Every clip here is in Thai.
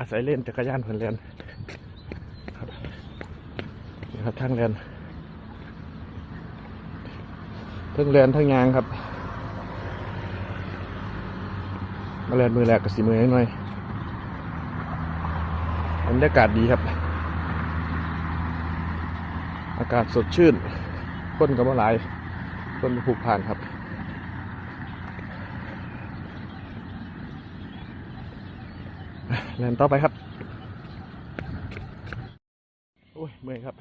อาศัยเล่นจักรยานเพิ่นเล่นครับนี่ครับทางเล่นทั้งเล่นทั้งยางครับ มาเล่นมือแรกกับสีมือหน่อยบรรยากาศดีครับ อากาศสดชื่น คนกับว่าหลายคนผูกผ่านครับ เลนต่อไปครับ โอ้ยเมื่อยครับ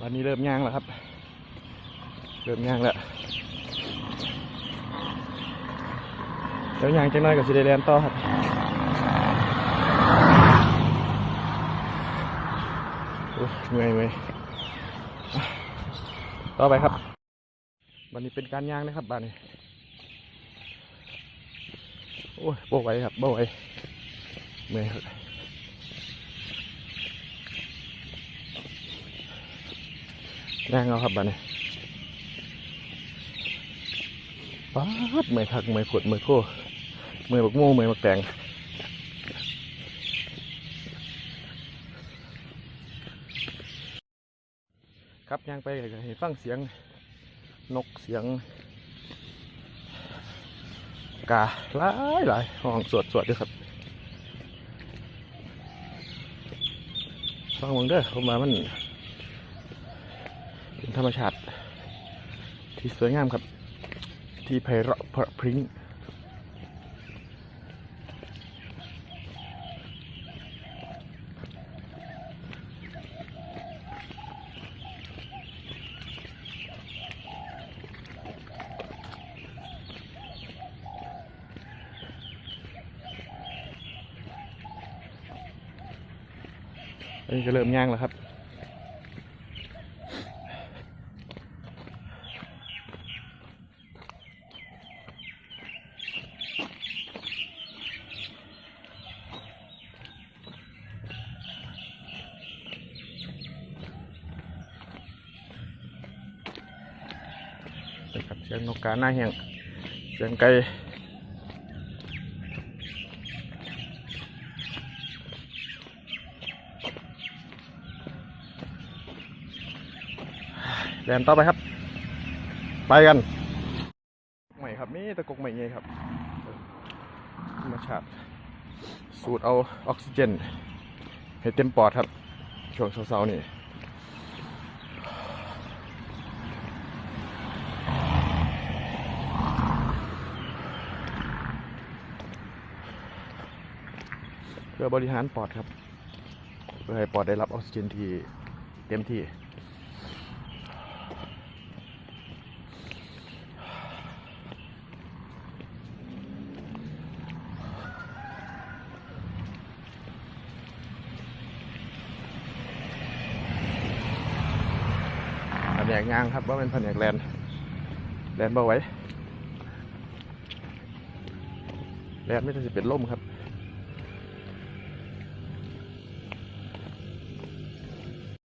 วันนี้เริ่มย่างแล้วครับ เริ่มย่างแล้วเดี๋ยวย่างจังน้อยกับสิได้แลนต่อครับโอ้ยเมื่อยเมื่อยต่อไปครับ วันนี้เป็นการย่างนะครับบ้านนี้ อ้ยโบไหวครับโบไหวเมื่อยครับย่างเอาครับบ้านนี้ป๊าดเมื่อยคักเมื่อยขดเมื่อยโคเมื่อยบักโม่เมื่อยบักแตงครับย่างไปก็ให้ฟังเสียงนกเสียง กาหลายหลายห้องสวดสวดด้วยครับฟังมึงเด้อผมมามันเป็นธรรมชาติ ที่สวยงามครับ ที่ไพเราะเพราะพริ้ง อันนี้ก็เริ่มย่างแล้วครับ นะครับเสียงนกกาหน้าแห้งเสียงไก่ แดนต่อไปครับ ไปกันใหม่ครับนี่ตะกกใหม่ไงครับธรรมชาติสูดเอาออกซิเจน ให้เต็มปอดครับ ช่วงเช้าๆนี่เพื่อบริหารปอดครับ เพื่อให้ปอดได้รับออกซิเจนที่เต็มที่ แผ นกงางครับว่าเป็นแผนกแลนแลนบ่ไว้แลนไม่ต้องจะเป็นล่มครับ